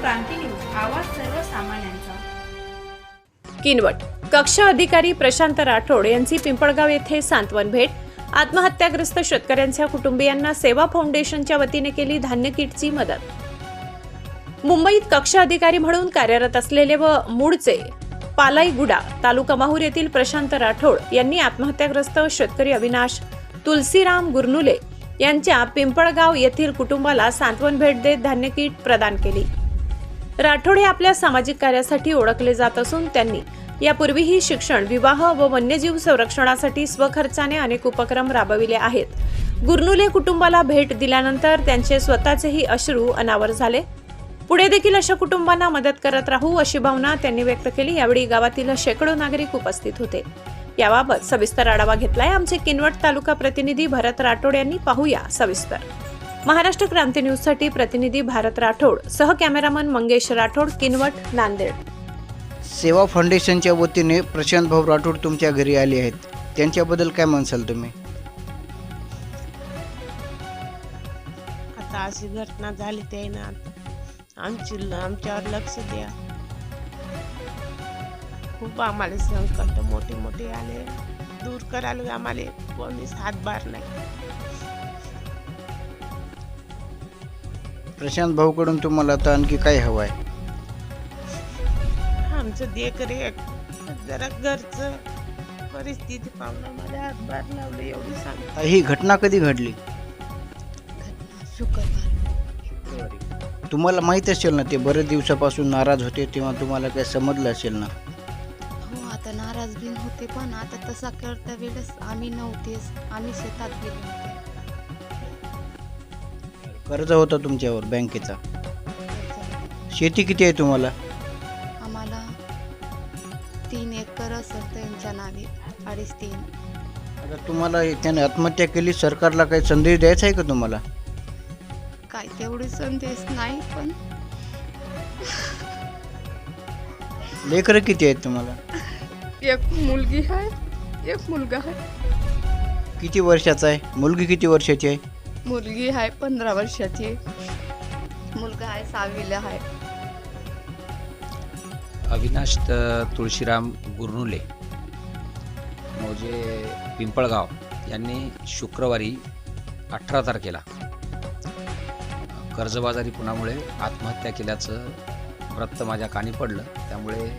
क्रांती news आवाज सर्वसामान्यांचा. किनवट. कक्ष अधिकारी प्रशांत राठोड यांची पिंपळगाव येथे सांत्वन भेट. आत्महत्याग्रस्त शेतकऱ्यांच्या कुटुंबियांना सेवा फाउंडेशनच्या वतीने केली धान्य किटची मदत. मुंबईत कक्ष अधिकारी म्हणून कार्यरत असलेले व मूळचे पालाईगुडा तालुका माहूर येथील प्रशांत राठोड यांनी आत्महत्याग्रस्त शेतकरी अविनाश तुलसीराम गुरनुले यांच्या पिंपळगाव येथील कुटुंबाला सांत्वन भेट देत धान्य किट प्रदान केली. राठोड हे आपल्या सामाजिक कार्यासाठी ओळखले जात असून त्यांनी यापूर्वीही शिक्षण विवाह व वन्यजीव संरक्षणासाठी स्वखर्चाने अनेक उपक्रम राबविले आहेत. गुरनुले कुटुंबाला भेट दिल्यानंतर त्यांचे स्वतःचेही अश्रू अनावर झाले. पुढे देखील अशा कुटुंबांना मदत करत राहू अशी भावना त्यांनी व्यक्त केली. यावेळी गावातील शेकडो नागरिक उपस्थित होते. याबाबत सविस्तर आढावा घेतलाय आमचे किनवट तालुका प्रतिनिधी भरत राठोड यांनी. पाहूया सविस्तर. महाराष्ट्र क्रांती न्यूजसाठी प्रतिनिधी भारत राठोड सह कॅमेरामन मंगेश राठोड किनवट नांदेड. सेवा फाउंडेशनच्या वतीने प्रशांत भाऊ राठोड तुमच्या घरी आले आहेत. त्यांच्याबद्दल काय म्हणसाल तुम्ही? आता अशी घटना झाली ते ना आमची आमच्यावर लक्ष द्या. खूप आम्हाला संकट मोठे मोठे आले. दूर करायला आम्हाला कोणीच हातभार नाही. प्रशांत भाऊकडून तुम्हाला आता आणखी काय हवं आहे आमचं देखरेख जरा घरचं परिस्थिती पाहून हातभार लावले एवढी सांग ही घटना कधी घडली? शुक्रवार. तुम्हाला माहीत असेल ना ते बरेच दिवसापासून नाराज होते तेव्हा तुम्हाला काय समजलं असेल ना? हो आता नाराज बिन होते पण आता तसा करता वेळेस आम्ही नव्हतेच आम्ही शेतात गेलो होते. कर्ज होतं तुमच्यावर बँकेचा. शेती किती आहे तुम्हाला? आम्हाला तीन एकर असेल त्यांच्या नावे अडीच तीन. आता तुम्हाला त्याने आत्महत्या केली सरकारला काही संदेश द्यायचा आहे का तुम्हाला? काय तेवढी संदेश नाही पण लेकरं किती आहेत तुम्हाला? एक मुलगी आहे एक मुलगा आहे. किती वर्षाचा आहे? मुलगी किती वर्षाची आहे? मुलगी आहे पंधरा वर्षाची. मुलगा आहे सहावीला आहे अविनाश त- तुळशीराम गुरनुले मोजे पिंपळगाव यांनी शुक्रवारी अठरा तारखेला कर्जबाजारीपणामुळे आत्महत्या केल्याचं वृत्त माझ्या कानी पडलं. त्यामुळे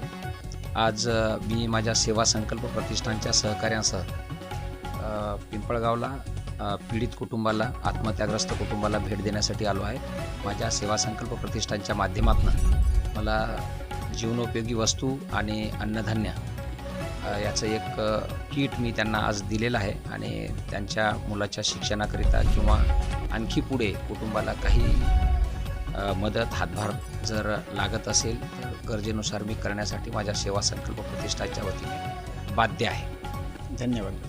आज अ, मी माझ्या सेवा संकल्प प्रतिष्ठानच्या सहकार्यांसह अ, पिंपळगावला पीडित कुटुंबाला आत्महत्याग्रस्त कुटुंबाला भेट देण्यासाठी आलो आहे. माझ्या सेवा संकल्प प्रतिष्ठानच्या माध्यमातून मला जीवनोपयोगी वस्तू आणि अन्नधान्य याचं एक किट मी त्यांना आज दिलेलं आहे आणि त्यांच्या मुलाच्या शिक्षणाकरिता किंवा आणखी पुढे कुटुंबाला काही मदत हातभार जर लागत असेल तर गरजेनुसार मी करण्यासाठी माझ्या सेवा संकल्प प्रतिष्ठानच्या वतीने बाध्य आहे. धन्यवाद.